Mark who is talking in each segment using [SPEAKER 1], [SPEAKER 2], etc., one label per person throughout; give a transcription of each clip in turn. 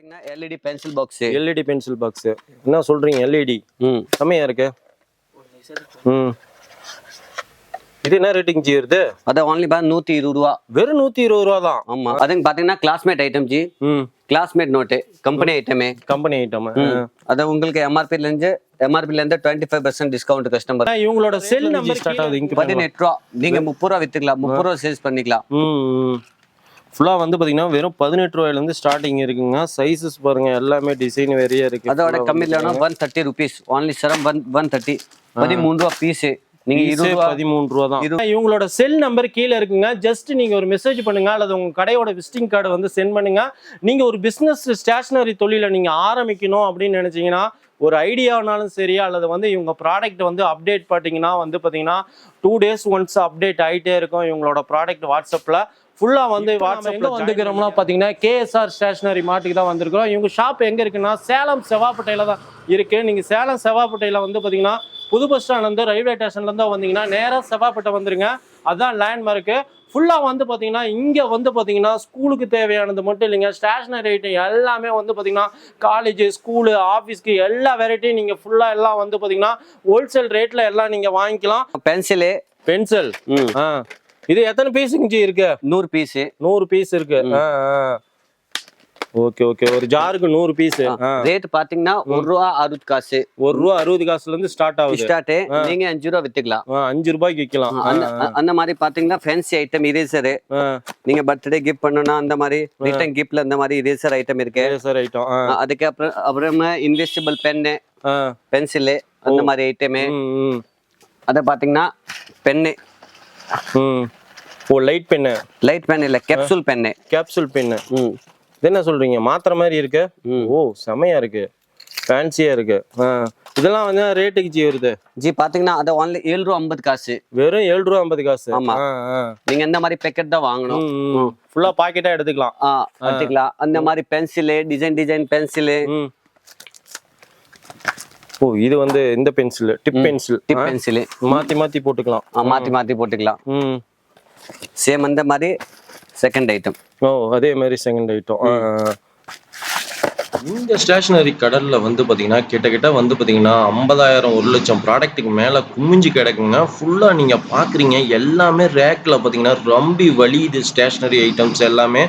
[SPEAKER 1] பார்த்தீங்கன்னா LED pencil box
[SPEAKER 2] LED pencil box என்ன சொல்றீங்க எல்இடி
[SPEAKER 1] ம்
[SPEAKER 2] செம்மையா இருக்கு. ம். இது என்ன ரேட்டிங் ஜி வருது?
[SPEAKER 1] அது ஒன்லி பா நூற்றி இருபது ரூபா.
[SPEAKER 2] வெறும் நூத்தி இருபது ரூபா தான்.
[SPEAKER 1] ஆமா. அதுங்க பார்த்தீங்கன்னா கிளாஸ்மேட் ஐட்டம் ஜி.
[SPEAKER 2] ம்.
[SPEAKER 1] கிளாஸ்மேட் நோட்டு கம்பெனி ஐட்டமே
[SPEAKER 2] கம்பெனி ஐட்டம்
[SPEAKER 1] அது உங்களுக்கு எம்ஆர்பில இருந்து எம்ஆர்பில இருந்து twenty five percent discount customer
[SPEAKER 2] இவங்களோட செல் நம்பர் ஸ்டார்ட் ஆகுது இங்க
[SPEAKER 1] பதினெட்டு ரூபா. நீங்க முப்பது ரூபா வித்துக்கலாம். முப்பது ரூபா சேல்ஸ் பண்ணிக்கலாம்.
[SPEAKER 2] ம். ஃபுல்லாக வந்து பார்த்தீங்கன்னா வெறும் பதினெட்டு ரூபாயிலேருந்து ஸ்டார்டிங் இருக்குங்க. சைஸஸ் பாருங்க எல்லாமே டிசைன் வேறையா இருக்கு.
[SPEAKER 1] அதோட கம்மி இல்லைன்னா ஒன் தேர்ட்டி ருபீஸ் ஒன்லி சரம் ஒன் ஒன் தேர்ட்டி பதிமூணு ரூபா பீஸ் நீங்க இருபது ரூபா
[SPEAKER 2] பதிமூணு ரூபா தான். இவங்களோட செல் நம்பர் கீழே இருக்குங்க. ஜஸ்ட் நீங்க ஒரு மெசேஜ் பண்ணுங்க அல்லது உங்க கடையோட விசிட்டிங் கார்டு வந்து சென்ட் பண்ணுங்க. நீங்க ஒரு பிசினஸ் ஸ்டேஷனரி தொழிலை நீங்க ஆரம்பிக்கணும் அப்படின்னு நினைச்சீங்கன்னா ஒரு ஐடியானாலும் சரி அல்லது வந்து இவங்க ப்ராடக்ட் வந்து அப்டேட் பார்த்தீங்கன்னா வந்து பார்த்தீங்கன்னா டூ டேஸ் ஒன்ஸ் அப்டேட் ஆகிட்டே இருக்கும். இவங்களோட ப்ராடக்ட் வாட்ஸ்அப்பில் ஃபுல்லாக வந்து வாட்ஸ்அப்பில் வந்துக்கிறோம்னா பார்த்தீங்கன்னா கேஎஸ்ஆர் ஸ்டேஷனரி மாட்டுக்கு தான் வந்திருக்கிறோம். இவங்க ஷாப் எங்கே இருக்குன்னா சேலம் செவ்வாப்பட்டையில் தான் இருக்குது நீங்கள் சேலம் செவ்வாப்பட்டையில் வந்து பார்த்தீங்கன்னா புது பஸ் ஸ்டாண்ட்லேருந்து ரயில்வே ஸ்டேஷன்லேருந்து வந்தீங்கன்னா நேராக செவ்வாப்பட்டை வந்துருங்க. அதுதான் லேண்ட்மார்க்கு ஃபுல்லாக வந்து பார்த்தீங்கன்னா இங்கே வந்து பார்த்தீங்கன்னா ஸ்கூலுக்கு தேவையானது மட்டும் இல்லைங்க. ஸ்டேஷனரி ஐட்டம் எல்லாமே வந்து பார்த்தீங்கன்னா காலேஜ் ஸ்கூலு ஆஃபீஸ்க்கு எல்லா வெரைட்டியும் நீங்கள் ஃபுல்லாக எல்லாம் வந்து பார்த்தீங்கன்னா ஹோல்சேல் ரேட்டில் எல்லாம் நீங்கள் வாங்கிக்கலாம்.
[SPEAKER 1] பென்சிலு
[SPEAKER 2] பென்சில் ஆ. இது எத்தனை பீஸுங்க இருக்கு?
[SPEAKER 1] நூறு பீஸ்
[SPEAKER 2] நூறு பீஸ் இருக்கு. Okay okay. ஒரு ஜாருக்கு நூறு பீஸ்
[SPEAKER 1] ரேட் பாத்தீங்கன்னா ஒரு ரூபா அறுபது காசு.
[SPEAKER 2] ஒரு ரூபா அறுபது காசுல இருந்து ஸ்டார்ட் ஆகுது.
[SPEAKER 1] ஸ்டார்ட் நீங்க அஞ்சு ரூபா வித்துக்கலாம்.
[SPEAKER 2] அஞ்சு ரூபாய்க்கு விற்கலாம்
[SPEAKER 1] அந்த மாதிரி பாத்தீங்கன்னா ஃபேன்சி ஐட்டம் இரேசரு நீங்க பர்த்டே கிஃப்ட் பண்ணணும்னா அந்த மாதிரி ரிட்டன் கிஃப்ட்ல அந்த மாதிரி இரேசர் ஐட்டம் இருக்கு.
[SPEAKER 2] சார் ஐட்டம்
[SPEAKER 1] அதுக்கு அப்புறம் அப்புறமா இன்வெஸ்டிபிள் பென்னு பென்சிலு அந்த மாதிரி ஐட்டமு அதை பாத்தீங்கன்னா pen
[SPEAKER 2] oh light pen
[SPEAKER 1] light pen இல்ல கேப்சூல் பென்னு
[SPEAKER 2] கேப்சூல் பென்னு
[SPEAKER 1] ம்.
[SPEAKER 2] இது என்ன சொல்றீங்க? மாத்திரை மாதிரி இருக்கு. ஓ செமையா இருக்கு. ஃபேன்சியா இருக்கு. இதெல்லாம் வந்து ரேட்டுக்கு ஜி வருது?
[SPEAKER 1] ஜி பாத்தீங்கன்னா அது ஒன்லி ஏழு ரூபா ஐம்பது காசு.
[SPEAKER 2] வெறும் ஏழு ரூபா ஐம்பது காசு.
[SPEAKER 1] ஆமா. நீங்க இந்த மாதிரி பேக்கெட் தான் வாங்கணும்.
[SPEAKER 2] ஃபுல்லா பாக்கெட்டா எடுத்துக்கலாம்.
[SPEAKER 1] எடுத்துக்கலாம். அந்த மாதிரி பென்சிலு டிசைன் டிசைன் பென்சிலு.
[SPEAKER 2] ஓ இது வந்து இந்த pencil tip pencil
[SPEAKER 1] tip pencil
[SPEAKER 2] மாத்தி மாத்தி போட்டுக்கலாம்.
[SPEAKER 1] மாத்தி மாத்தி போட்டுக்கலாம்.
[SPEAKER 2] ம்.
[SPEAKER 1] சேம் அந்த மாதிரி செகண்ட் ஐட்டம்
[SPEAKER 2] ஓ அதே மாதிரி செகண்ட் ஐட்டம்
[SPEAKER 3] இந்த ஸ்டேஷனரி கடலில் வந்து பார்த்தீங்கன்னா கிட்டக்கிட்ட வந்து பார்த்தீங்கன்னா ஐம்பதாயிரம் ஒரு லட்சம் ப்ராடக்ட்டுக்கு மேலே குமிஞ்சு கிடக்குங்க. ஃபுல்லாக நீங்கள் பார்க்குறீங்க எல்லாமே ரேக்கில் பார்த்தீங்கன்னா ரம்பி வலியுது ஸ்டேஷ்னரி ஐட்டம்ஸ் எல்லாமே.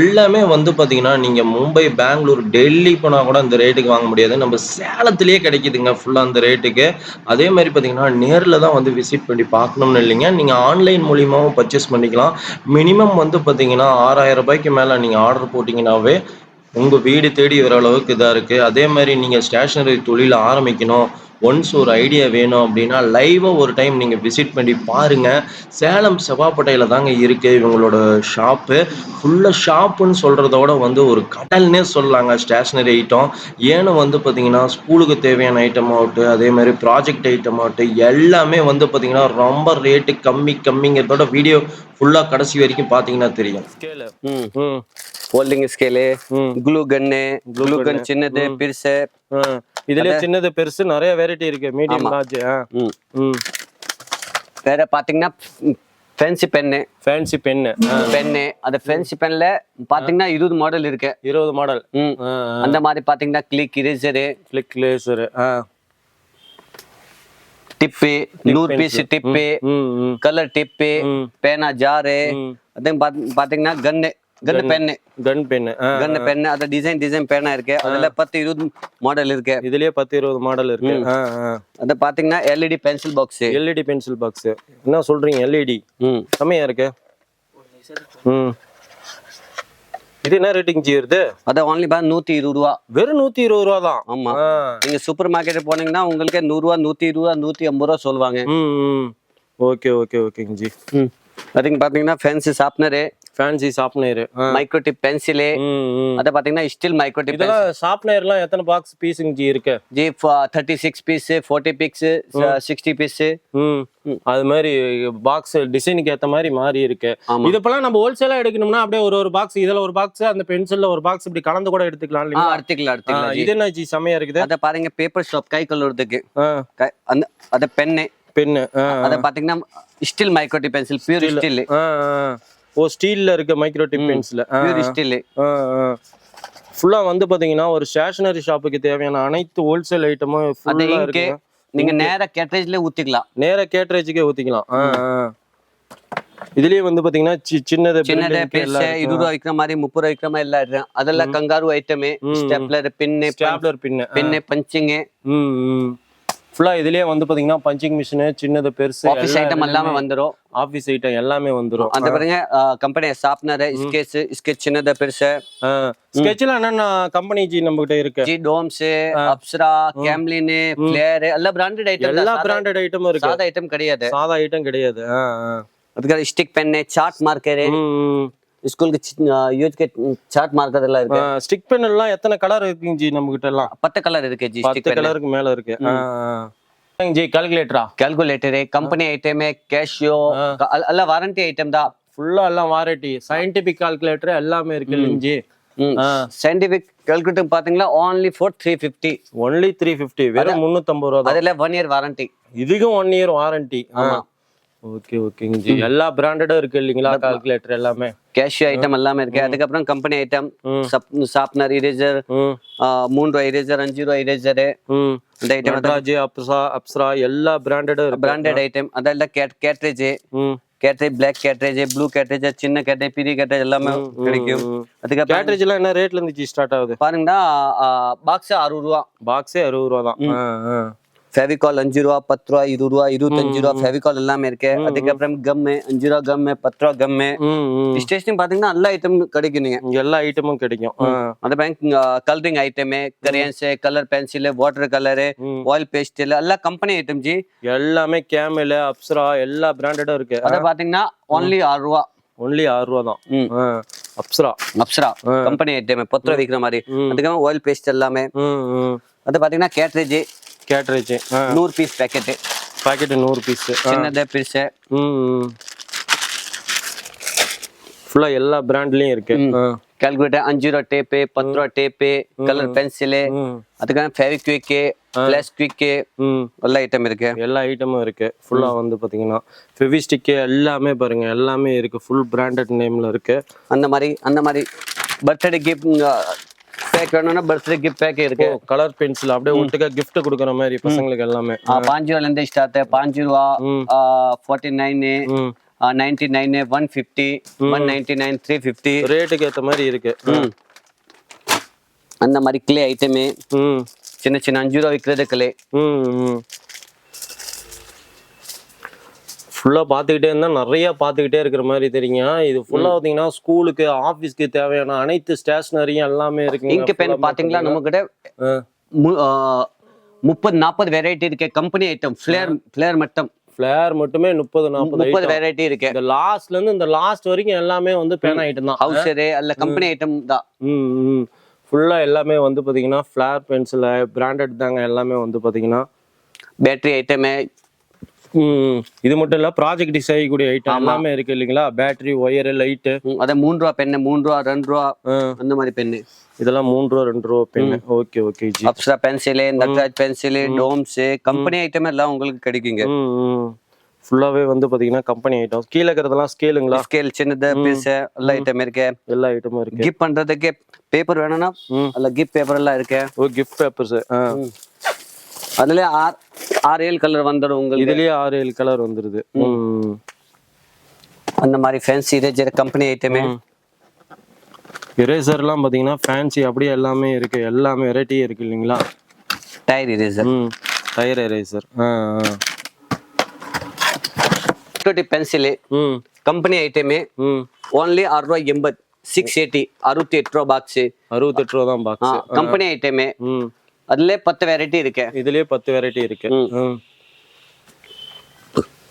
[SPEAKER 3] எல்லாமே வந்து பார்த்தீங்கன்னா நீங்கள் மும்பை பெங்களூர் டெல்லி போனால் கூட அந்த ரேட்டுக்கு வாங்க முடியாது. நம்ம சேலத்திலேயே கிடைக்குதுங்க ஃபுல்லாக அந்த ரேட்டுக்கு அதே மாதிரி பார்த்தீங்கன்னா நேரில் தான் வந்து விசிட் பண்ணி பார்க்கணும்னு இல்லைங்க. நீங்கள் ஆன்லைன் மூலியமாகவும் பர்ச்சேஸ் பண்ணிக்கலாம். மினிமம் வந்து பார்த்தீங்கன்னா ஆறாயிரம் ரூபாய்க்கு மேலே நீங்கள் ஆர்டர் போட்டிங்கன்னாவே உங்கள் வீடு தேடி வர அளவுக்கு இதாக இருக்குது அதே மாதிரி நீங்கள் ஸ்டேஷனரி தொழில் ஆரம்பிக்கணும். ஒன்ஸ் ஒரு ஐடியா வேணும் அப்படின்னா லைவா ஒரு டைம் நீங்க விசிட் பண்ணி பாருங்க. சேலம் செவ்வாப்பட்டையில தாங்க இருக்கு இவங்களோட ஷாப்பு ஃபுல்லா ஷாப்புன்னு சொல்றதோட வந்து ஒரு கடல்னே சொல்லலாங்க ஸ்டேஷனரி ஐட்டம் ஏன்னு வந்து பாத்தீங்கன்னா ஸ்கூலுக்கு தேவையான ஐட்டம் ஆகட்டும் அதே மாதிரி ப்ராஜெக்ட் ஐட்டம் ஆகட்டும் எல்லாமே வந்து பாத்தீங்கன்னா ரொம்ப ரேட்டு கம்மி கம்மிங்கிறதோட வீடியோ ஃபுல்லா கடைசி வரைக்கும் பாத்தீங்கன்னா தெரியும்.
[SPEAKER 2] ஸ்கேலு
[SPEAKER 1] ம்.
[SPEAKER 2] ம்.
[SPEAKER 1] ஹோல்டிங் ஸ்கேலு
[SPEAKER 2] ம்.
[SPEAKER 1] க்ளூ கன்னு க்ளூ கன் சின்னது பெருசு.
[SPEAKER 2] இதுலயே சின்னது பெருசு நிறைய வெரைட்டி இருக்கு. மீடியம் லார்ஜ்
[SPEAKER 1] வேற பாத்தீங்கன்னா fancy pen
[SPEAKER 2] fancy pen
[SPEAKER 1] pen அந்த ஃபேன்சி பென்ல பாத்தீங்கன்னா இருபது மாடல் இருக்கு.
[SPEAKER 2] இருபது மாடல்
[SPEAKER 1] அந்த மாதிரி பாத்தீங்கன்னா click eraser
[SPEAKER 2] click laser
[SPEAKER 1] tip நூறு பீஸ் டிப்பு கலர் டிப்பு. பேனா ஜாரு. அதே பாத்து- பாத்தீங்கன்னா gun gun pen
[SPEAKER 2] gun pen
[SPEAKER 1] gun pen அது டிசைன் டிசைன் பேனா இருக்கு. அதுல பத்து இருபது மாடல் இருக்கு.
[SPEAKER 2] இதுலயே பத்து இருபது மாடல் இருக்கு.
[SPEAKER 1] அது பாத்தீங்கன்னா LED pencil box
[SPEAKER 2] LED pencil box என்ன சொல்றீங்க எல்இடி
[SPEAKER 1] ம்.
[SPEAKER 2] செம்மையா இருக்கு. ம். இது என்ன ரேட்டிங் ஜி வருது?
[SPEAKER 1] அது ஒன்லி பா நூத்தி இருபது ரூபா.
[SPEAKER 2] வெறும் நூத்தி இருபது ரூபா தான்?
[SPEAKER 1] ஆமா. நீங்க சூப்பர் மார்க்கெட் போனீங்கன்னா உங்களுக்கு நூறு ரூபா நூத்தி இருபது ரூபா நூத்தி ஐம்பது ரூபா சொல்லுவாங்க.
[SPEAKER 2] ஓகே ஓகே ஓகேங்க ஜி.
[SPEAKER 1] அதுக்கு பாத்தீங்கன்னா fancy sharpener
[SPEAKER 2] fancy sharpener
[SPEAKER 1] micro tip pencil அதை பாத்தீங்கன்னா ஸ்டில் மைக்ரோ டிப்
[SPEAKER 2] இதெல்லாம் ஷார்ப்னர்லாம் எத்தனை பாக்ஸ் பீஸுங்க ஜி இருக்கு
[SPEAKER 1] ji thirty six piece forty six sixty piece
[SPEAKER 2] அது மாதிரி பாக்ஸ் டிசைனுக்கு ஏத்த மாதிரி மாறி இருக்கு.
[SPEAKER 1] ஆமா.
[SPEAKER 2] இது இப்பெல்லாம் நம்ம ஹோல்சேலா எடுக்கணும்னா அப்படியே ஒரு ஒரு பாக்ஸ் இதுல ஒரு பாக்ஸ் அந்த பென்சில்ல ஒரு பாக்ஸ் இப்படி கலந்து கூட எடுத்துக்கலாம் இல்லைங்களா?
[SPEAKER 1] எடுத்துக்கலாம் எடுத்துக்கலாம்
[SPEAKER 2] இது என்ன ஜி செமையா இருக்குது?
[SPEAKER 1] அதை பாருங்க பேப்பர் ஷாப் கை கழுவுறதுக்கு. அந்த அதை பென்னு
[SPEAKER 2] பென்னு
[SPEAKER 1] அதை பாத்தீங்கன்னா steel micro tip pencil pure steel.
[SPEAKER 2] ஓ ஸ்டீல்ல இருக்க மைக்ரோ டிப்
[SPEAKER 1] பியூர் ஸ்டில்
[SPEAKER 2] ஃபுல்லா வந்து பாத்தீங்கன்னா ஒரு ஸ்டேஷனரி ஷாப்புக்கு தேவையான அனைத்து ஹோல்சேல் ஐட்டமும் ஃபுல்லா இருக்குங்க
[SPEAKER 1] நீங்க நேரா கேட்ரேஜ்ல ஊத்திக்கலாம்.
[SPEAKER 2] நேரா கேட்ரேஜுக்கே ஊத்திக்கலாம். இதுலயே வந்து பாத்தீங்கன்னா சின்னது
[SPEAKER 1] சின்னது பெருசு இருபது ரூபா விற்கிற மாதிரி முப்பது ரூபா விற்கிற மாதிரி எல்லாம் இருக்கு. அதெல்லாம் kangaroo ஐட்டமே stapler pin
[SPEAKER 2] stapler pin
[SPEAKER 1] pin punching
[SPEAKER 2] ஃபுல்லா இதுலயே வந்து பாத்தீங்கன்னா பஞ்சிங் மிஷின் சின்னது பெருசு
[SPEAKER 1] ஆஃபீஸ் ஐட்டம் எல்லாமே வந்துரும்.
[SPEAKER 2] ஆபீஸ் ஐட்டம் எல்லாமே வந்துரும்.
[SPEAKER 1] அந்த பாருங்க கம்பெனி ஷார்ப்னர் ஸ்கெட்ச் ஸ்கெட்ச் சின்னது பெருசு.
[SPEAKER 2] ஸ்கெட்ச்ல என்னென்ன கம்பெனி ஜி நம்ம கிட்ட இருக்கு
[SPEAKER 1] ஜி டோம்ஸ் அப்சரா கேம்லின் பிளேயர் எல்லா பிராண்டட் ஐட்டம்
[SPEAKER 2] எல்லா பிராண்டட் ஐட்டமும் இருக்கு.
[SPEAKER 1] சாதா ஐட்டம் கிடையாது.
[SPEAKER 2] சாதா ஐட்டம் கிடையாது.
[SPEAKER 1] அதுக்காக ஸ்டிக் பென்னு சார்ட் மார்க்கரு. ஸ்கூலுக்கு யூஜ்கே சார்ட் மார்க்கர் எல்லாம் இருக்கு.
[SPEAKER 2] ஸ்டிக் பென் எல்லாம் எத்தனை கலர் இருக்குங்க ஜி நம்ம கிட்ட எல்லாம்?
[SPEAKER 1] பத்து கலர் இருக்கு ஜி
[SPEAKER 2] பத்து கலருக்கு மேல இருக்கு. ஜி கால்குலேட்டரா
[SPEAKER 1] கால்குலேட்டரு கம்பெனி ஐட்டமே கேஷியோ எல்லாம் வாரண்டி ஐட்டம் தான்.
[SPEAKER 2] ஃபுல்லா எல்லாம் வாரண்டி சயின்டிபிக் கால்குலேட்டர் எல்லாமே இருக்கு இல்லைங்க ஜி.
[SPEAKER 1] சயின்டிபிக் கல்குலேட்டர் பாத்தீங்கன்னா only four three fifty
[SPEAKER 2] only three fifty வெறும் முந்நூற்றம்பது ரூபா
[SPEAKER 1] அதில் ஒன் இயர் வாரண்டி
[SPEAKER 2] இதுக்கும் ஒன் இயர் வாரண்டி
[SPEAKER 1] ஆமாம்
[SPEAKER 2] ஓகே ஓகேங்க ஜி எல்லா பிராண்டடும் இருக்கு இல்லைங்களா? கால்குலேட்டர் எல்லாமே.
[SPEAKER 1] கேஷியோ ஐட்டம் எல்லாமே இருக்கு. அதுக்கப்புறம் கம்பெனி ஐட்டம் ஷார்ப்னர் இரேசர்
[SPEAKER 2] ம்.
[SPEAKER 1] மூணு ரூபா இரேசர் அஞ்சு ரூபா இரேசர் இந்த ஐட்டம்
[SPEAKER 2] நட்ராஜ் அப்சரா அப்சரா எல்லா பிராண்டடும் இருக்கு.
[SPEAKER 1] பிராண்டட் ஐட்டம் அதெல்லாம் cart cartridge cartridge black cartridge blue cartridge சின்ன கேட்ரேஜ் பெரிய கேட்ரேஜ் எல்லாமே கிடைக்கும். அதுக்கப்புறம்
[SPEAKER 2] கேட்ரேஜ் எல்லாம் என்ன ரேட்ல இருந்து ஜி ஸ்டார்ட் ஆகுது?
[SPEAKER 1] பாருங்கன்னா பாக்ஸ் அறுபது ரூபா.
[SPEAKER 2] பாக்ஸே அறுபது ரூபா தான்.
[SPEAKER 1] ஃபெவிகால் அஞ்சு ரூபா பத்து ரூபா இருபது ரூபா இருபத்தஞ்சு ரூபா ஃபெவிகால் எல்லாமே இருக்கு. அதுக்கப்புறம் கம்மு அஞ்சு ரூபா கம்மு பத்து ரூபா கம்மு ஸ்டேஷன் பாத்தீங்கன்னா எல்லா ஐட்டம் கிடைக்கும் நீங்க.
[SPEAKER 2] எல்லா ஐட்டமும் கிடைக்கும்.
[SPEAKER 1] அந்த bank colouring item crayons colour pencil water colour. Oil paste எல்லா கம்பெனி ஐட்டம் ஜி.
[SPEAKER 2] எல்லாமே கேமல் அப்சரா எல்லா பிராண்டடும் இருக்கு.
[SPEAKER 1] அத பாத்தீங்கன்னா ஒன்லி ஆறு ரூபா.
[SPEAKER 2] ஒன்லி ஆறு ரூபா தான். அப்சரா
[SPEAKER 1] அப்சரா கம்பெனி ஐட்டம் பத்து ரூபா விற்கிற மாதிரி. அதுக்கப்புறம் ஆயில் பேஸ்ட் எல்லாமே. அது பாத்தீங்கன்னா கேட்ரேஜ்
[SPEAKER 2] கேட்ரேஜ்
[SPEAKER 1] நூறு பீஸ் பேக்கெட்
[SPEAKER 2] பாக்கெட் நூறு பீஸ்
[SPEAKER 1] சின்னது பெருசு
[SPEAKER 2] ம் ம். ஃபுல்லா எல்லா பிராண்ட்லயும் இருக்கு.
[SPEAKER 1] கால்குலேட்டர் அஞ்சு ரூபா டேப்பு பத்து ரூபா டேப்பு கலர் பென்சிலு அதுக்கான ஃபெவிக்விக்கு பிளஸ் குவிக்கு எல்லா ஐட்டம் இருக்கு.
[SPEAKER 2] எல்லா ஐட்டமும் இருக்கு. ஃபுல்லா வந்து பாத்தீங்கன்னா ஃபெவிஸ்டிக் எல்லாமே பாருங்க எல்லாமே இருக்கு. ஃபுல் பிராண்டட் நேம்ல இருக்கு.
[SPEAKER 1] அந்த மாதிரி அந்த மாதிரி பர்த்டே கிஃப்ட் பேக் வேணும்னா பர்த்டே கிஃப்ட் பேக் இருக்கு.
[SPEAKER 2] கலர் பென்சில் அப்படியே ஒட்டுக்கா gift கொடுக்குற மாதிரி பசங்களுக்கு எல்லாமே.
[SPEAKER 1] பாஞ்சு ரூபால இருந்து ஸ்டார்ட் பாஞ்சு ரூபா. Forty nine ninety nine one fifty one ninety nine three fifty
[SPEAKER 2] ரேட்டுக்கு ஏத்த மாதிரி இருக்கு.
[SPEAKER 1] அந்த மாதிரி கிளே ஐட்டமு சின்ன சின்ன அஞ்சு ரூபா விற்கிறது கிளே
[SPEAKER 2] ம் ம் ஃபுல்லாக பார்த்துக்கிட்டே இருந்தால் நிறைய பார்த்துக்கிட்டே இருக்கிற மாதிரி தெரியுங்க. இது ஃபுல்லாக பார்த்தீங்கன்னா ஸ்கூலுக்கு ஆஃபீஸ்க்கு தேவையான அனைத்து ஸ்டேஷ்னரியும் எல்லாமே இருக்குங்க.
[SPEAKER 1] இங்க் பென் பாத்தீங்களா? நம்ம கிட்ட
[SPEAKER 2] ஆ.
[SPEAKER 1] மு- ஆ, முப்பது நாற்பது வெரைட்டி இருக்கு. கம்பெனி ஐட்டம் ஃபிளேர் ஃபிளேர் மட்டும்.
[SPEAKER 2] ஃப்ளேர் மட்டுமே முப்பது நாற்பது
[SPEAKER 1] முப்பது வெரைட்டி இருக்கு.
[SPEAKER 2] இந்த லாஸ்ட்ல இருந்து இந்த லாஸ்ட் வரைக்கும் எல்லாமே வந்து பேன் ஐட்டம் தான்.
[SPEAKER 1] ஹவுசரு அல்ல கம்பெனி ஐட்டம் தான்.
[SPEAKER 2] ம் ஃபுல்லாக எல்லாமே வந்து பார்த்தீங்கன்னா ஃப்ளேர் பென்சில் பிராண்டட் தாங்க எல்லாமே வந்து பார்த்தீங்கன்னா.
[SPEAKER 1] பேட்டரி ஐட்டமு
[SPEAKER 2] இது மட்டும் இல்லை ப்ராஜெக்ட் செய்யக்கூடிய ஐட்டம் எல்லாமே இருக்கு இல்லைங்களா? பேட்டரி ஒயரு லைட்டு
[SPEAKER 1] அத மூணு ரூபா பென்னு மூணு ரூபா ரெண்டு ரூபா அந்த மாதிரி பென்னு
[SPEAKER 2] இதெல்லாம் மூணு ரூபா ரெண்டு ரூபா pen okay okay ji
[SPEAKER 1] Apsara pencil Nataraj pencil Doms company item எல்லாம் உங்களுக்கு கிடைக்குங்க.
[SPEAKER 2] ஃபுல்லாகவே வந்து பார்த்தீங்கன்னா கம்பெனி ஐட்டம் கீழே இருக்கிறதெல்லாம் ஸ்கேலுங்களா
[SPEAKER 1] ஸ்கேல் சின்னது பீஸ் எல்லா ஐட்டம் இருக்கு.
[SPEAKER 2] எல்லா ஐட்டமும் இருக்கு.
[SPEAKER 1] கிஃப்ட் பண்றதுக்கு பேப்பர் வேணும்னா
[SPEAKER 2] ம்.
[SPEAKER 1] அல்ல கிஃப்ட் பேப்பர் எல்லாம் இருக்கு.
[SPEAKER 2] ஓ கிஃப்ட் பேப்பர்ஸ்
[SPEAKER 1] அதுல ஆறு ஆறு ஏழு கலர் வந்துடும் உங்களுக்கு.
[SPEAKER 2] இதுலயே ஆறு ஏழு கலர் வந்துருது. ம்.
[SPEAKER 1] அந்த மாதிரி ஃபேன்சி இரேஜர் கம்பெனி ஐட்டமே
[SPEAKER 2] எரேசர்லாம் பார்த்தீங்கன்னா ஃபேன்சி அப்படியே எல்லாமே இருக்கு. எல்லாமே வெரைட்டியே இருக்கு இல்லைங்களா?
[SPEAKER 1] டயர் இரேசர்
[SPEAKER 2] ம். டயர் எரேசர் ஆ.
[SPEAKER 1] டுவெண்ட்டி பென்சிலு
[SPEAKER 2] ம்.
[SPEAKER 1] கம்பெனி ஐட்டமே
[SPEAKER 2] ம்.
[SPEAKER 1] ஓன்லி ஆறு ரூபா எண்பது சிக்ஸ் எயிட்டி அறுபத்தி எட்டு ரூபா பாக்ஸ்
[SPEAKER 2] அறுபத்தெட்டு ரூபா தான் பாக்ஸ்
[SPEAKER 1] கம்பெனி ஐட்டமே
[SPEAKER 2] ம்.
[SPEAKER 1] அதுல பத்து வெரைட்டி இருக்கு.
[SPEAKER 2] இதுலயே பத்து வெரைட்டி இருக்கு.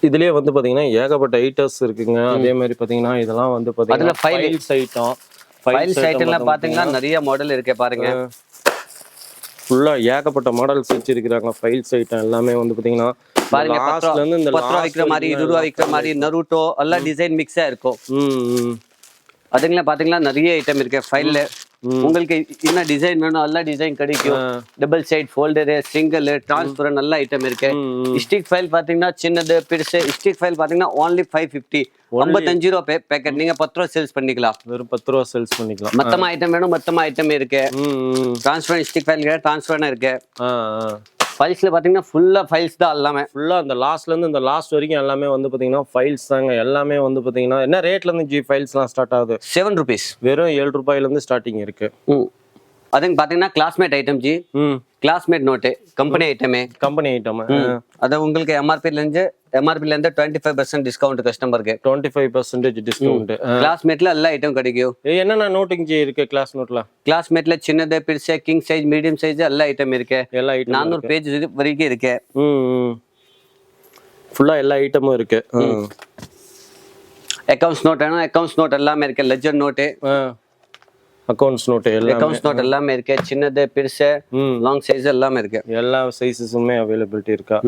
[SPEAKER 2] இதுலயே வந்து பாத்தீங்கன்னா ஏகப்பட்ட ஐட்டம்ஸ் இருக்குங்க. அதே மாதிரி பாத்தீங்கன்னா இதெல்லாம் வந்து பாத்தீங்கன்னா ஃபைல்ஸ் ஐட்டம்
[SPEAKER 1] ஃபைல்ஸ் ஐட்டம்லாம் பாத்தீங்கன்னா நிறைய மாடல் இருக்கு பாருங்க.
[SPEAKER 2] ஃபுல்லா ஏகப்பட்ட மாடல்ஸ் வச்சிருக்காங்க ஃபைல்ஸ் ஐட்டம் எல்லாமே வந்து பாத்தீங்கன்னா
[SPEAKER 1] பாருங்க பத்து ரூபா விற்கிற மாதிரி இருபது ரூபா விற்கிற மாதிரி நருட்டோ எல்லாம் டிசைன் மிக்ஸா இருக்கும். அதுங்களா பாத்தீங்கன்னா நிறைய ஐட்டம் இருக்கு. ஃபைல்ல உங்களுக்கு என்ன டிசைன் வேணும் எல்லா டிசைன் கிடைக்கும். Double side folder single transfer நல்ல ஐட்டம் இருக்கு. ஸ்டிக் ஃபைல் பாத்தீங்கன்னா சின்னது பெருசு. ஸ்டிக் ஃபைல் பாத்தீங்கன்னா ஓன்லி ஃபைவ் ஃபிஃப்டி ஐம்பத்தஞ்சு ரூபா பேக்கெட் நீங்க பத்து ரூபா சேல்ஸ் பண்ணிக்கலாம்.
[SPEAKER 2] வெறும் பத்து ரூபா சேல்ஸ் பண்ணிக்கலாம்.
[SPEAKER 1] மொத்தமா ஐட்டம் வேணும் மொத்தமா ஐட்டம் இருக்கு.
[SPEAKER 2] ம் ம்.
[SPEAKER 1] டிரான்ஸ்பர் ஸ்டிக் ஃபைல் டிரான்ஸ்பர் இருக்கு. ஃபைல்ஸ்ல பாத்தீங்கன்னா ஃபுல்லா ஃபைல்ஸ் தான் எல்லாமே.
[SPEAKER 2] ஃபுல்லாக அந்த லாஸ்ட்லேருந்து இந்த லாஸ்ட் வரைக்கும் எல்லாமே வந்து பார்த்தீங்கன்னா ஃபைல்ஸ் தாங்க. எல்லாமே வந்து பார்த்தீங்கன்னா என்ன ரேட்லேருந்து ஜி ஃபைல்ஸ்லாம் ஸ்டார்ட் ஆகுது?
[SPEAKER 1] செவன் ருபீஸ்
[SPEAKER 2] வெறும் ஏழு ரூபாயிலேருந்து ஸ்டார்டிங் இருக்கு.
[SPEAKER 1] ம். அதுங்க பாத்தீங்கன்னா Classmate item ji. Classmate note company ஐட்டமே
[SPEAKER 2] company item
[SPEAKER 1] அது உங்களுக்கு எம்ஆர்பில இருந்து எம்ஆர்பில இருந்து டுவெண்ட்டி ஃபைவ் பர்சன்ட் டிஸ்கவுண்ட் கஸ்டமருக்கு
[SPEAKER 2] டுவெண்ட்டி ஃபைவ் பர்சன்டேஜ் டிஸ்கவுண்ட்
[SPEAKER 1] கிளாஸ்மேட்ல எல்லா ஐட்டம் கிடைக்கும்.
[SPEAKER 2] என்னென்ன நோட்டுங்க ஜி இருக்கு கிளாஸ் நோட்ல
[SPEAKER 1] கிளாஸ்மேட்ல சின்னது பெருசு கிங் சைஸ் மீடியம் சைஸ் எல்லா ஐட்டம் இருக்கு.
[SPEAKER 2] எல்லா ஐட்டம்
[SPEAKER 1] நானூறு பேஜ் வரைக்கும் இருக்கு.
[SPEAKER 2] ம் ஃபுல்லாக எல்லா ஐட்டமும் இருக்கு.
[SPEAKER 1] அக்கௌண்ட்ஸ் நோட் வேணும். அக்கௌண்ட்ஸ் நோட் எல்லாமே இருக்கு. லெஜர் நோட்டு
[SPEAKER 2] அக்கௌண்ட்ஸ் நோட்டு எல்லாம்.
[SPEAKER 1] அக்கௌண்ட்ஸ் நோட் எல்லாமே இருக்கு. சின்னது பெருசு லாங் சைஸ் எல்லாமே இருக்கு.
[SPEAKER 2] எல்லா சைஸஸுமே அவைலபிலிட்டி இருக்கா?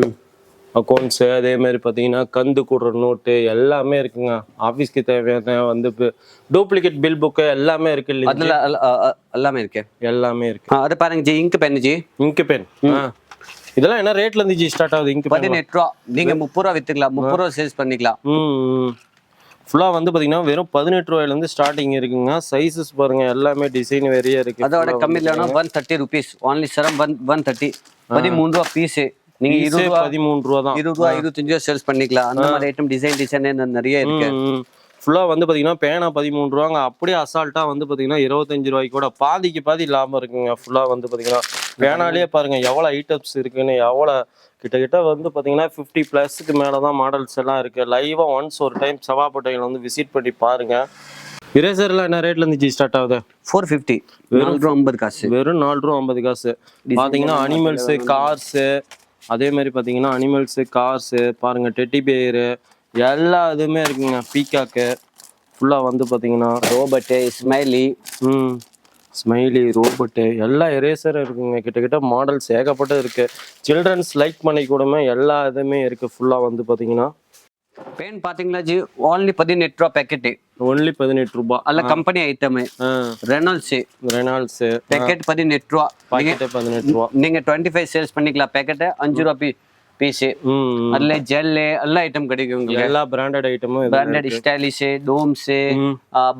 [SPEAKER 2] அக்கௌண்ட்ஸு அதே மாதிரி பார்த்தீங்கன்னா கந்து கூடுற நோட்டு எல்லாமே இருக்குங்க. ஆஃபீஸ்க்கு தேவையான வந்து டூப்ளிகேட் பில் புக்கு எல்லாமே இருக்கு இல்லைங்க
[SPEAKER 1] அதுல எல்லா- எல்லாமே இருக்கு.
[SPEAKER 2] எல்லாமே இருக்கு.
[SPEAKER 1] அது பாருங்க ji ink pen ji.
[SPEAKER 2] Ink pen இதெல்லாம் என்ன ரேட்ல இருந்து ஜி ஸ்டார்ட் ஆகுது? இங்க்
[SPEAKER 1] பதினெட்டு ரூபா. நீங்க முப்பது ரூபா வித்துக்கலாம். முப்பது ரூபா சேல்ஸ் பண்ணிக்கலாம்.
[SPEAKER 2] ஃபுல்லாக வந்து பார்த்தீங்கன்னா வெறும் பதினெட்டு ரூபாயிலேருந்து ஸ்டார்டிங் இருக்குங்க. சைஸஸ் பாருங்க எல்லாமே டிசைன் வேறையா இருக்கு.
[SPEAKER 1] அதோட கம்மியில் வேணும் ஒன் தேர்ட்டி ருபீஸ் ஒன்லி சரம் ஒன் ஒன் தேர்ட்டி பதிமூணு ரூபா பீஸ் நீங்க இருபது ரூபா
[SPEAKER 2] பதிமூணு ரூபா தான்.
[SPEAKER 1] இருபது ரூபா இருபத்தஞ்சு ரூபா சேல்ஸ் பண்ணிக்கலாம். அந்த மாதிரி ஐட்டம் டிசைன் டிசைன் நிறைய இருக்கு.
[SPEAKER 2] ஃபுல்லாக வந்து பார்த்தீங்கன்னா பேனா பதிமூணு ரூபாங்க. அப்படியே அசால்ட்டாக வந்து பார்த்தீங்கன்னா இருபத்தஞ்சு ரூபாய்க்கு கூட பாதிக்கு பாதி லாபம் இருக்குங்க. ஃபுல்லாக வந்து பார்த்தீங்கன்னா பேனாலே பாருங்க எவ்வளோ ஐட்டம்ஸ் இருக்குன்னு எவ்வளோ கிட்டத்தட்ட வந்து பார்த்தீங்கன்னா ஃபிஃப்டி ப்ளஸ்க்கு மேலே தான் மாடல்ஸ் எல்லாம் இருக்கு. லைவாக ஒன்ஸ் ஒரு டைம் செவ்வாப்பட்டையில் வந்து விசிட் பண்ணி பாருங்க. இரேசர்லாம் என்ன ரேட்ல இருந்து ஸ்டார்ட் ஆகுது?
[SPEAKER 1] ஃபோர் ஃபிஃப்டி நாலு ரூபா ஐம்பது காசு.
[SPEAKER 2] வெறும் நாலு ரூபா ஐம்பது காசு. பார்த்தீங்கன்னா அனிமல்ஸு கார்ஸு அதே மாதிரி பார்த்தீங்கன்னா அனிமல்ஸு கார்ஸு பாருங்க டெட்டி பேரு எல்லா இதுவுமே இருக்குங்க பீகாக்கு ஃபுல்லாக வந்து பார்த்தீங்கன்னா
[SPEAKER 1] ரோபோட்டு ஸ்மைலி
[SPEAKER 2] ம். ஸ்மைலி ரோபோட்டு எல்லா எரேசரும் இருக்குங்க. கிட்டத்தட்ட மாடல்ஸ் ஏகப்பட்டது இருக்கு. சில்ட்ரன்ஸ் லைக் பண்ணி கூடமே எல்லா இதுவுமே இருக்கு. ஃபுல்லாக வந்து பார்த்தீங்கன்னா
[SPEAKER 1] பேன் பாத்தீங்களா ஜி? ஓன்லி பதினெட்டு ரூபா பேக்கெட்டு
[SPEAKER 2] ஒன்லி பதினெட்டு ரூபா.
[SPEAKER 1] அல்ல company item Reynolds
[SPEAKER 2] Reynolds
[SPEAKER 1] packet பதினெட்டு ரூபா.
[SPEAKER 2] பாக்கெட்டு பதினெட்டு ரூபா.
[SPEAKER 1] நீங்க டுவெண்ட்டி ஃபைவ் சேல்ஸ் பண்ணிக்கலாம். பேக்கெட்டு அஞ்சு ரூபா பீஸு அதுல ஜெல்லு எல்லா ஐட்டம் கிடைக்கும் உங்களுக்கு.
[SPEAKER 2] எல்லா பிராண்டட் ஐட்டமும்
[SPEAKER 1] branded stylish Doms.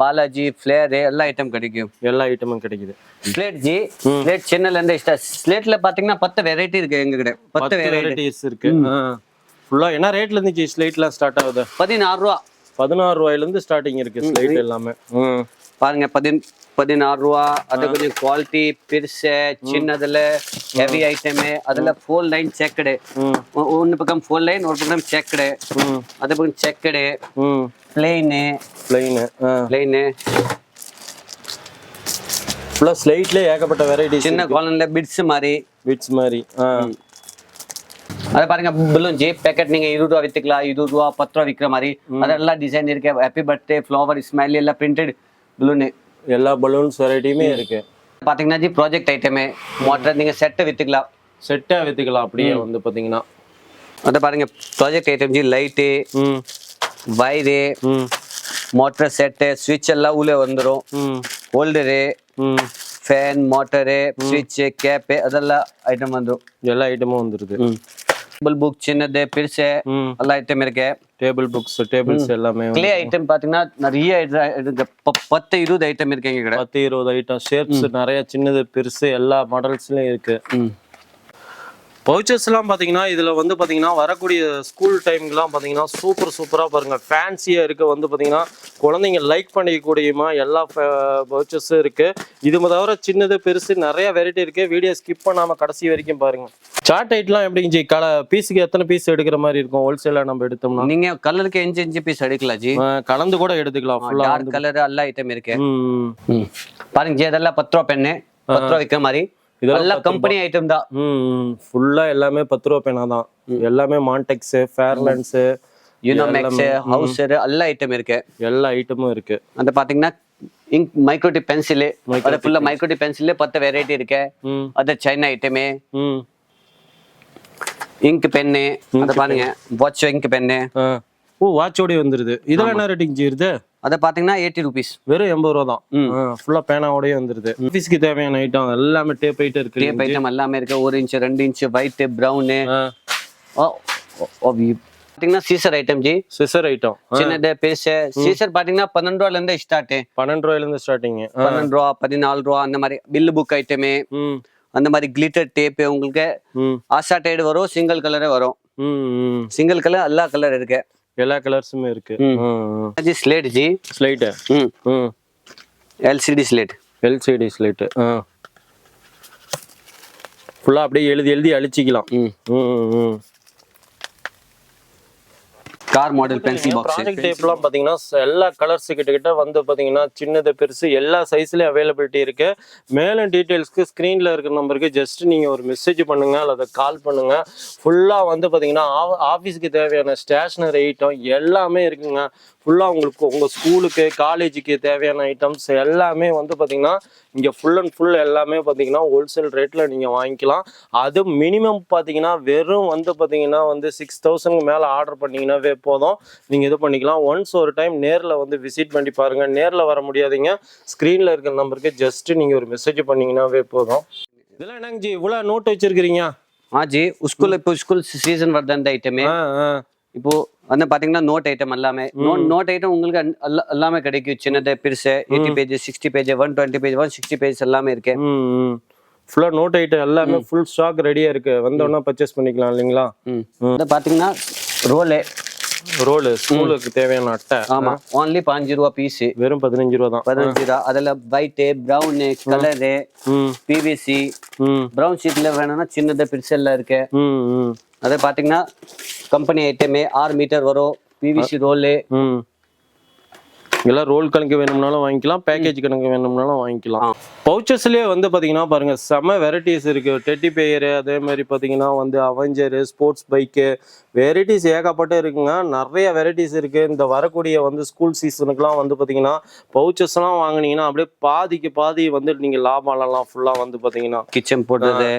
[SPEAKER 1] Balaji flare எல்லா ஐட்டம் கிடைக்கும்.
[SPEAKER 2] எல்லா ஐட்டமும் கிடைக்குது.
[SPEAKER 1] ஸ்லேட் ஜி ஸ்லேட் சின்னல இருந்து ஸ்லேட்ல பாத்தீங்கன்னா பத்து வெரைட்டி இருக்கு எங்க கிட்ட பத்து
[SPEAKER 2] பத்து
[SPEAKER 1] வெரைட்டி
[SPEAKER 2] வெரைட்டிஸ் இருக்கு. ஃபுல்லா என்ன ரேட்ல இருந்து ஸ்லைட்லாம் ஸ்டார்ட் ஆகுது?
[SPEAKER 1] பதினாறு ரூபா.
[SPEAKER 2] பதினாறு ரூபாயில இருந்து ஸ்டார்டிங் இருக்கு ஸ்லைட் எல்லாமே.
[SPEAKER 1] பாருங்க பதின் பதினாறு ரூபா அது கொஞ்சம் குவாலிட்டி பெருசு சின்னதுல ஹெவி ஐட்டமு அதுல ஃபோர் லைன் செக்கடு. ஒன்னு பக்கம் ஃபோர் லைன் ஒரு பக்கம் செக்கடு அது பக்கம் செக்கடு பிளெயினு
[SPEAKER 2] பிளைனு
[SPEAKER 1] பிளெயினு
[SPEAKER 2] ஃபுல்லா ஸ்லைட்ல ஏகப்பட்ட வெரைட்டிஸ்
[SPEAKER 1] சின்ன குழந்தைல பிட்ஸ் மாதிரி
[SPEAKER 2] பிட்ஸ் மாதிரி
[SPEAKER 1] அதை பாருங்க பலூன் ஜி பேக்கெட் நீங்க இருபது ரூபா வித்துக்கலாம் இருபது ரூபா பத்து ரூபா விற்கிற மாதிரி அதெல்லாம் டிசைன் இருக்கு. ஹாப்பி பர்த்டே ஃப்ளவர் ஸ்மைலி எல்லாம் பிரிண்டட் பலூனு
[SPEAKER 2] எல்லா பலூன்ஸ் வெரைட்டியுமே இருக்கு.
[SPEAKER 1] பாத்தீங்கன்னா ஜி ப்ராஜெக்ட் ஐட்டமே மோட்டர் நீங்க செட்டை வித்துக்கலாம்.
[SPEAKER 2] செட்டா வித்துக்கலாம் அப்படியே வந்து பாத்தீங்கன்னா.
[SPEAKER 1] அதை பாருங்க project item ji light wire motor set ஸ்விட்ச் எல்லாம் உள்ளே வந்துடும் ஹோல்டரு ஃபேன் மோட்டரு ஸ்விட்சு கேப்பு அதெல்லாம் ஐட்டம் வந்துடும்
[SPEAKER 2] எல்லா ஐட்டமும் வந்துருது.
[SPEAKER 1] டேபிள் புக் சின்னது பெருசு எல்லா ஐட்டம் இருக்கு.
[SPEAKER 2] டேபிள் புக்ஸ் டேபிள்ஸ் எல்லாமே
[SPEAKER 1] கிளே ஐட்டம் பாத்தீங்கன்னா நிறைய பத்து இருபது ஐட்டம் இருக்கு எங்க
[SPEAKER 2] பத்து இருபது ஐட்டம் ஷேப்ஸ் நிறைய சின்னது பெருசு எல்லா மாடல்ஸ்லயும் இருக்கு. பவுச்சர்ஸ்லாம் பார்த்தீங்கன்னா இதில் வந்து பார்த்தீங்கன்னா வரக்கூடிய ஸ்கூல் டைம்க்குலாம் பார்த்தீங்கன்னா சூப்பர் சூப்பராக பாருங்கள் ஃபேன்சியாக இருக்க வந்து பார்த்தீங்கன்னா குழந்தைங்க லைக் பண்ணிக்கக்கூடியமா எல்லா பவுச்சர்ஸும் இருக்குது இது தவிர சின்னது பெருசு நிறைய வெரைட்டி இருக்குது வீடியோ ஸ்கிப் பண்ணாமல் கடைசி வரைக்கும் பாருங்கள் சார்ட் ஐட்லாம் எப்படிங்க ஜி? கல பீஸுக்கு எத்தனை பீஸ் எடுக்கிற மாதிரி இருக்கும்? ஹோல்சேலாக நம்ம எடுத்தோம்னா?
[SPEAKER 1] நீங்க கலருக்கு அஞ்சு அஞ்சு பீஸ் எடுக்கலாம் ஜி.
[SPEAKER 2] கலந்து கூட எடுத்துக்கலாம். ஃபுல்லாக
[SPEAKER 1] கலர் எல்லா ஐட்டம் இருக்கு. பாருங்க ஜி அதெல்லாம் பத்து ரூபா பெண்ணு பத்து ரூபா விற்கிற மாதிரி.
[SPEAKER 2] இதெல்லாம்
[SPEAKER 1] கம்பெனி ஐட்டம் தான்.
[SPEAKER 2] ம் ஃபுல்லாக எல்லாமே பத்து ரூபா பேனா தான். எல்லாமே மான்டெக்ஸு ஃபேர்லன்ஸு
[SPEAKER 1] யூனோமேக்ஸ் ஹவுசர் எல்லா ஐட்டம் இருக்கு.
[SPEAKER 2] எல்லா ஐட்டமும் இருக்கு.
[SPEAKER 1] அந்த பாத்தீங்கன்னா இங்க் மைக்ரோடிப் பென்சில் அது ஃபுல்லா மைக்ரோடிப் பென்சில் பத்து வெரைட்டி இருக்கு. அது சைனா ஐட்டமே
[SPEAKER 2] ம்.
[SPEAKER 1] இங்க் பென்னு அதை பாருங்க. வாட்ச் இங்க் பென்னு
[SPEAKER 2] ஓ வாட்சோடய வந்துருது. இதெல்லாம் என்ன ரேட்டிங் வருது
[SPEAKER 1] அதை பார்த்தீங்கன்னா எயிட்டி ருபீஸ்
[SPEAKER 2] வெறும் எண்பது ரூபா தான்.
[SPEAKER 1] ம்.
[SPEAKER 2] ஃபுல்லா பேனாவோடய வந்துருது. ஆஃபீஸ்க்கு தேவையான ஐட்டம் எல்லாமே டேப் ஐட்டம் இருக்கு
[SPEAKER 1] டேப் ஐட்டம் எல்லாமே இருக்கு. ஒரு இன்ச் ரெண்டு இன்ச் ஒயிட் ப்ரௌனு
[SPEAKER 2] ஆ,
[SPEAKER 1] பார்த்தீங்கன்னா scissor item ji.
[SPEAKER 2] Scissor item
[SPEAKER 1] சின்னது பெருசு. சீசர் பார்த்தீங்கன்னா பன்னெண்டு ரூபால இருந்து ஸ்டார்ட்
[SPEAKER 2] பன்னெண்டு ரூபாயில இருந்து ஸ்டார்டிங்
[SPEAKER 1] பன்னெண்டு ரூபா பதினாலு ரூபா அந்த மாதிரி பில்லு புக் ஐட்டமு அந்த மாதிரி கிளிட்டர் டேப்பு உங்களுக்கு
[SPEAKER 2] ம்.
[SPEAKER 1] ஆசாட்டைடு வரும் சிங்கிள் கலரே வரும். சிங்கிள் கலர் எல்லா கலர் இருக்கு.
[SPEAKER 2] எல்லா கலர்ஸுமே இருக்கு.
[SPEAKER 1] ஜி ஸ்லேட் ஜி
[SPEAKER 2] ஸ்லைட்டு
[SPEAKER 1] ம்.
[SPEAKER 2] ம்.
[SPEAKER 1] எல்சிடி ஸ்லேட்
[SPEAKER 2] எல்சிடி ஸ்லைட்டு ஆ. ஃபுல்லாக அப்படியே எழுதி எழுதி அழிச்சிக்கலாம்.
[SPEAKER 1] ம்
[SPEAKER 2] ம், ம்.
[SPEAKER 1] Car model pencil box
[SPEAKER 2] project டேப்லாம் பார்த்தீங்கன்னா எல்லா கலர்ஸ் கிட்ட வந்து பார்த்தீங்கன்னா சின்னது பெருசு எல்லா சைஸ்லயும் அவைலபிலிட்டி இருக்கு. மேலும் டீட்டெயில்ஸ்க்கு ஸ்க்ரீன்ல இருக்கிற நம்பருக்கு ஜஸ்ட் நீங்க ஒரு மெசேஜ் பண்ணுங்க அல்லது கால் பண்ணுங்க. ஃபுல்லா வந்து பார்த்தீங்கன்னா ஆஃபீஸ்க்கு தேவையான ஸ்டேஷனரி ஐட்டம் எல்லாமே இருக்குங்க. ஃபுல்லா உங்களுக்கு உங்க ஸ்கூலுக்கு காலேஜுக்கு தேவையான ஐட்டம்ஸ் எல்லாமே வந்து பார்த்தீங்கன்னா இங்க ஃபுல் அண்ட் ஃபுல் எல்லாமே பார்த்தீங்கன்னா ஹோல்சேல் ரேட்ல நீங்க வாங்கிக்கலாம். அது மினிமம் பார்த்தீங்கன்னா வெறும் வந்து பார்த்தீங்கன்னா வந்து சிக்ஸ் தௌசண்ட்க்கு மேலே ஆர்டர் பண்ணீங்கன்னாவே போதும். நீங்கள் இது பண்ணிக்கலாம். ஒன்ஸ் ஒரு டைம் நேரில் வந்து விசிட் பண்ணி பாருங்க. நேரில் வர முடியாதீங்க. ஸ்க்ரீனில் இருக்கிற நம்பருக்கு ஜஸ்ட் நீங்கள் ஒரு மெசேஜ் பண்ணீங்கன்னாவே போதும். இதெல்லாம் என்னங்க ஜி? இவ்வளோ நோட் வச்சிருக்கிறீங்க.
[SPEAKER 1] ஆ ஜி ஸ்கூல் இப்போ ஸ்கூல் சீசன் வருது அந்த ஐட்டமே இப்போ வந்து பாத்தீங்கன்னா நோட் ஐட்டம் எல்லாமே. நோட் நோட் ஐட்டம் உங்களுக்கு எல்லாமே கிடைக்கும். சின்னது பெருசு eighty page sixty page one twenty page one sixty page எல்லாமே இருக்கு.
[SPEAKER 2] ஃபுல்லாக நோட் ஐட்டம் எல்லாமே ஃபுல் ஸ்டாக் ரெடியாக இருக்கு. வந்தோடனே பர்ச்சேஸ் பண்ணிக்கலாம் இல்லைங்களா?
[SPEAKER 1] ம். இது பாத்தீங்கன்னா ரோலு
[SPEAKER 2] ரோலு ஸ்கூலுக்கு தேவையான அட்டை.
[SPEAKER 1] ஆமா. ஒன்லி பாஞ்சு ரூபா பீஸ்
[SPEAKER 2] வெறும் பதினஞ்சு ரூபா தான்.
[SPEAKER 1] பதினஞ்சு ரூபா. அதுல white brown colour PVC brown ஷீட்ல வேணும்னா சின்னது பெருசு எல்லாம் இருக்கு. அதே பாத்தீங்கன்னா கம்பெனி ஐட்டமே ஆறு மீட்டர் வரும். பிவிசி ரோலு
[SPEAKER 2] ம். எல்லாம் ரோல் கணக்கு வேணும்னாலும் வாங்கிக்கலாம். பேக்கேஜ் கணக்கு வேணும்னாலும் வாங்கிக்கலாம். பவுச்சஸ்லேயே வந்து பார்த்தீங்கன்னா பாருங்க செம வெரைட்டிஸ் இருக்கு. டெட்டி பேயரு அதே மாதிரி பார்த்தீங்கன்னா வந்து அவெஞ்சரு ஸ்போர்ட்ஸ் பைக்கு வெரைட்டிஸ் ஏகப்பட்ட இருக்குங்க. நிறைய வெரைட்டிஸ் இருக்கு. இந்த வரக்கூடிய வந்து ஸ்கூல் சீசனுக்குலாம் வந்து பார்த்தீங்கன்னா பவுச்சஸ்லாம் வாங்குனீங்கன்னா அப்படியே பாதிக்கு பாதி வந்து நீங்கள் லாபம்லாம் ஃபுல்லாக வந்து பார்த்தீங்கன்னா
[SPEAKER 1] கிச்சன் போடுறது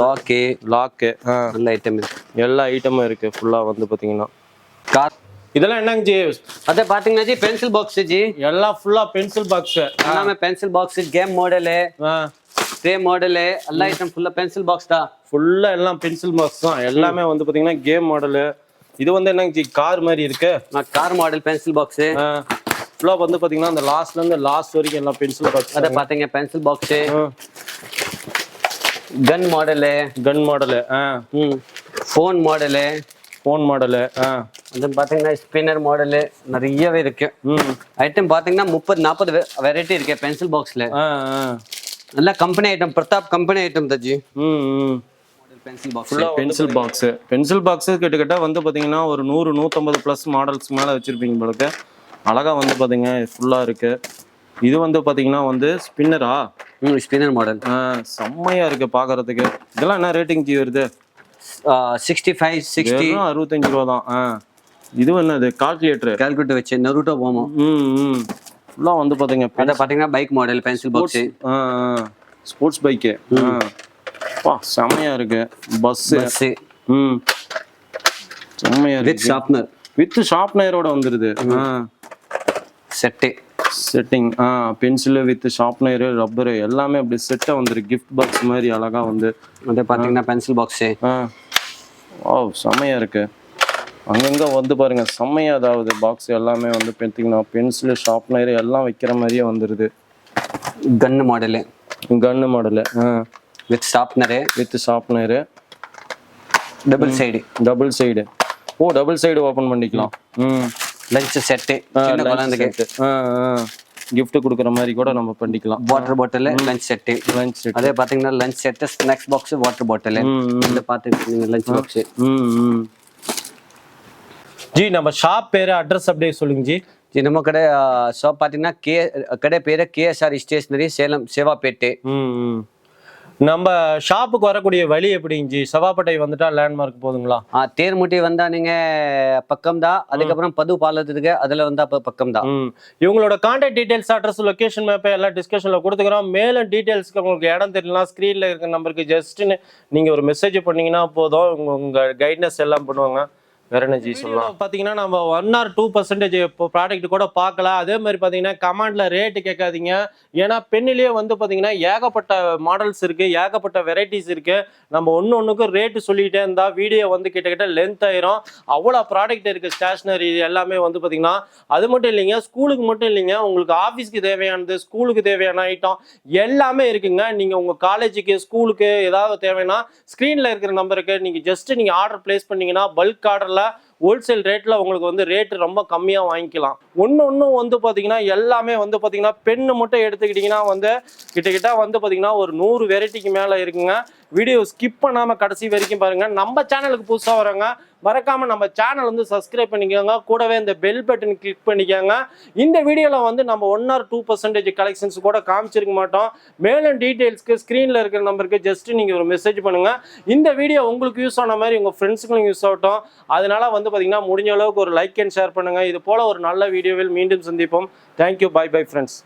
[SPEAKER 1] லாக்கு
[SPEAKER 2] லாக்கு
[SPEAKER 1] நல்ல ஐட்டம் இருக்கு.
[SPEAKER 2] எல்லா ஐட்டமும் இருக்கு ஃபுல்லாக வந்து பார்த்தீங்கன்னா
[SPEAKER 1] கார்
[SPEAKER 2] இதெல்லாம் என்னங்க ஜி?
[SPEAKER 1] அதே பாத்தீங்கன்னா ஜி? Pencil box ji.
[SPEAKER 2] எல்லாம் ஃபுல்லாக பென்சில் பாக்ஸு
[SPEAKER 1] எல்லாமே pencil box game model spray model எல்லா ஐட்டம் ஃபுல்லா பென்சில் பாக்ஸ் தான்
[SPEAKER 2] ஃபுல்லா எல்லாம் பென்சில் பாக்ஸ் தான் எல்லாமே வந்து பாத்தீங்கன்னா கேம் மாடலு இது வந்து என்னங்க ஜி கார் மாதிரி இருக்கு?
[SPEAKER 1] கார் மாடல் பென்சில் பாக்ஸ்
[SPEAKER 2] ஃபுல்லா வந்து பாத்தீங்கன்னா அந்த லாஸ்ட்ல இருந்து லாஸ்ட் வரைக்கும் எல்லாம் பென்சில் பாக்ஸ்
[SPEAKER 1] அதை பாத்தீங்க pencil box gun model
[SPEAKER 2] gun model
[SPEAKER 1] ம். ஃபோன் மாடலு
[SPEAKER 2] ஃபோன் மாடலு
[SPEAKER 1] வந்து பார்த்தீங்கன்னா ஸ்பின்னர் மாடலு நிறையவே இருக்கு. ஐட்டம் பார்த்தீங்கன்னா முப்பது நாற்பது வெரைட்டி இருக்கு பென்சில் பாக்ஸில் நல்லா company item Pratap
[SPEAKER 2] company item
[SPEAKER 1] தஜி pencil
[SPEAKER 2] box pencil box pencil box கிட்டத்தட்ட வந்து பார்த்தீங்கன்னா ஒரு நூறு நூற்றம்பது ப்ளஸ் மாடல்ஸ் மேலே வச்சுருப்பீங்க உங்களுக்கு அழகாக வந்து பார்த்தீங்க ஃபுல்லாக இருக்குது இது வந்து பார்த்தீங்கன்னா வந்து ஸ்பின்னரா
[SPEAKER 1] ஸ்பின்னர் மாடல்
[SPEAKER 2] செம்மையாக இருக்குது பார்க்குறதுக்கு இதெல்லாம் என்ன ரேட்டிங் ஜி வருது?
[SPEAKER 1] சிக்ஸ்டி ஃபைவ்
[SPEAKER 2] சிக்ஸ்டி அறுபத்தஞ்சு ரூபா தான். ஆ. இதுவும் என்ன அது கால்குலேட்டர்
[SPEAKER 1] கால்குலேட்டர் வச்சு நருட்டோ போமோ.
[SPEAKER 2] ம் ஃபுல்லாக வந்து பார்த்தீங்க
[SPEAKER 1] அதை பார்த்தீங்கன்னா bike model pencil box
[SPEAKER 2] sports bike வா செம்மையாக இருக்கு.
[SPEAKER 1] பஸ் பஸ்ஸு
[SPEAKER 2] ம். செம்மையா
[SPEAKER 1] வித் ஷார்ப்னர்
[SPEAKER 2] வித் ஷார்ப்னரோட வந்துடுது
[SPEAKER 1] செட்டு
[SPEAKER 2] செட்டிங் ஆ. பென்சிலு வித் ஷார்ப்னரு ரப்பரு எல்லாமே அப்படி செட்டாக வந்துருக்கு கிஃப்ட் பாக்ஸ் மாதிரி அழகாக வந்து.
[SPEAKER 1] அது பார்த்தீங்கன்னா பென்சில் பாக்ஸு
[SPEAKER 2] ஆ. ஓ செம்மையாக இருக்குது அங்கங்கே வந்து பாருங்க செம்மையா அதாவது பாக்ஸ் எல்லாமே வந்து பார்த்தீங்கன்னா பென்சிலு ஷார்ப்னர் எல்லாம் வைக்கிற மாதிரியே வந்துடுது
[SPEAKER 1] gun model
[SPEAKER 2] gun model
[SPEAKER 1] with sharpener
[SPEAKER 2] with sharpener
[SPEAKER 1] double side
[SPEAKER 2] double side O double side open பண்ணிக்கலாம். ம்.
[SPEAKER 1] லஞ்ச் செட்டு குழந்தைக்கு.
[SPEAKER 2] ஆ gift கொடுக்குற மாதிரி கூட நம்ம பண்ணிக்கலாம்.
[SPEAKER 1] Water bottle lunch set
[SPEAKER 2] lunch set
[SPEAKER 1] அதே பாத்தீங்கன்னா lunch set snacks box water bottle இந்த பார்த்துருக்கீங்க லஞ்ச் பாக்ஸ்
[SPEAKER 2] ம். ஜி நம்ம ஷாப் பேர் அட்ரஸ் அப்படியே சொல்லுங்க ஜி.
[SPEAKER 1] ஜி நம்ம கடை ஷாப் பார்த்தீங்கன்னா கே கடை பேர் கேஎஸ்ஆர் ஸ்டேஷனரி
[SPEAKER 2] சேலம் சேவாப்பேட்டு. நம்ம ஷாப்புக்கு வரக்கூடிய வழி எப்படிங்க ஜி? செவாப்பேட்டை வந்துட்டா லேண்ட்மார்க் போதுங்களா?
[SPEAKER 1] ஆ தேர்முட்டி வந்தா நீங்க பக்கம் தான் அதுக்கப்புறம் பது பாலத்துக்கு அதுல வந்தா பக்கம் தான்
[SPEAKER 2] இவங்களோட கான்டாக்ட் டீடைல்ஸ் அட்ரஸ் லொகேஷன் மேப்பை எல்லாம் டிஸ்கஷன்ல கொடுத்துக்கிறோம். மேலும் டீடைல்ஸ்க்கு உங்களுக்கு இடம் தெரியலாம் ஸ்க்ரீன்ல இருக்கிற நம்பருக்கு ஜஸ்ட்னு நீங்க ஒரு மெசேஜ் பண்ணீங்கன்னா போதும். உங்க கைட்னஸ் எல்லாம் பண்ணுவாங்க. வேற என்ன ஜி சொல்லலாம்? பாத்தீங்கன்னா நம்ம ஒன் ஆர் டூ பர்சன்டேஜ் இப்போ ப்ராடக்ட் கூட பார்க்கல. அதே மாதிரி பாத்தீங்கன்னா கமாண்ட்ல ரேட்டு கேட்காதீங்க ஏன்னா பெண்ணிலேயே வந்து பாத்தீங்கன்னா ஏகப்பட்ட மாடல்ஸ் இருக்கு ஏகப்பட்ட வெரைட்டிஸ் இருக்கு. நம்ம ஒன்று ஒன்றுக்கும் ரேட்டு சொல்லிக்கிட்டே இருந்தா வீடியோ வந்து கிட்டத்தட்ட லென்த் ஆயிரும். அவ்வளோ ப்ராடக்ட் இருக்கு ஸ்டேஷ்னரி எல்லாமே வந்து பாத்தீங்கன்னா. அது மட்டும் இல்லைங்க ஸ்கூலுக்கு மட்டும் இல்லைங்க. உங்களுக்கு ஆஃபீஸ்க்கு தேவையானது ஸ்கூலுக்கு தேவையான ஐட்டம் எல்லாமே இருக்குங்க. நீங்க உங்க காலேஜுக்கு ஸ்கூலுக்கு ஏதாவது தேவைன்னா ஸ்க்ரீன்ல இருக்கிற நம்பருக்கு நீங்க ஜஸ்ட் நீங்க ஆர்டர் பிளேஸ் பண்ணீங்கன்னா பல்க் ആയിട്ടുള്ള ஹோல்சேல் ரேட்டில் உங்களுக்கு வந்து ரேட்டு ரொம்ப கம்மியாக வாங்கிக்கலாம். ஒன்று ஒன்றும் வந்து பார்த்தீங்கன்னா எல்லாமே வந்து பார்த்தீங்கன்னா பெண்ணு மட்டும் எடுத்துக்கிட்டிங்கன்னா வந்து கிட்டக்கிட்ட வந்து பார்த்தீங்கன்னா ஒரு நூறு வெரைட்டிக்கு மேலே இருக்குங்க. வீடியோ ஸ்கிப் பண்ணாமல் கடைசி வரைக்கும் பாருங்கள் நம்ம சேனலுக்கு புதுசாக வரவங்க மறக்காமல் நம்ம சேனல் வந்து சப்ஸ்கிரைப் பண்ணிக்கோங்க. கூடவே இந்த பெல் பட்டன் கிளிக் பண்ணிக்கோங்க. இந்த வீடியோவில் வந்து நம்ம one or two percentage collections கூட காமிச்சிருக்க மாட்டோம். மேலும் டீட்டெயில்ஸ்க்கு ஸ்க்ரீனில் இருக்கிற நம்பருக்கு ஜஸ்ட் நீங்கள் ஒரு மெசேஜ் பண்ணுங்கள் இந்த வீடியோ உங்களுக்கு யூஸ் ஆன மாதிரி உங்கள் ஃப்ரெண்ட்ஸுக்கும் யூஸ் ஆகட்டும். அதனால் வந்து பாத்தீங்கன்னா முடிஞ்ச அளவுக்கு ஒரு லைக் அண்ட் ஷேர் பண்ணுங்க. இது போல ஒரு நல்ல வீடியோவில் மீண்டும் சந்திப்போம். Thank you bye bye friends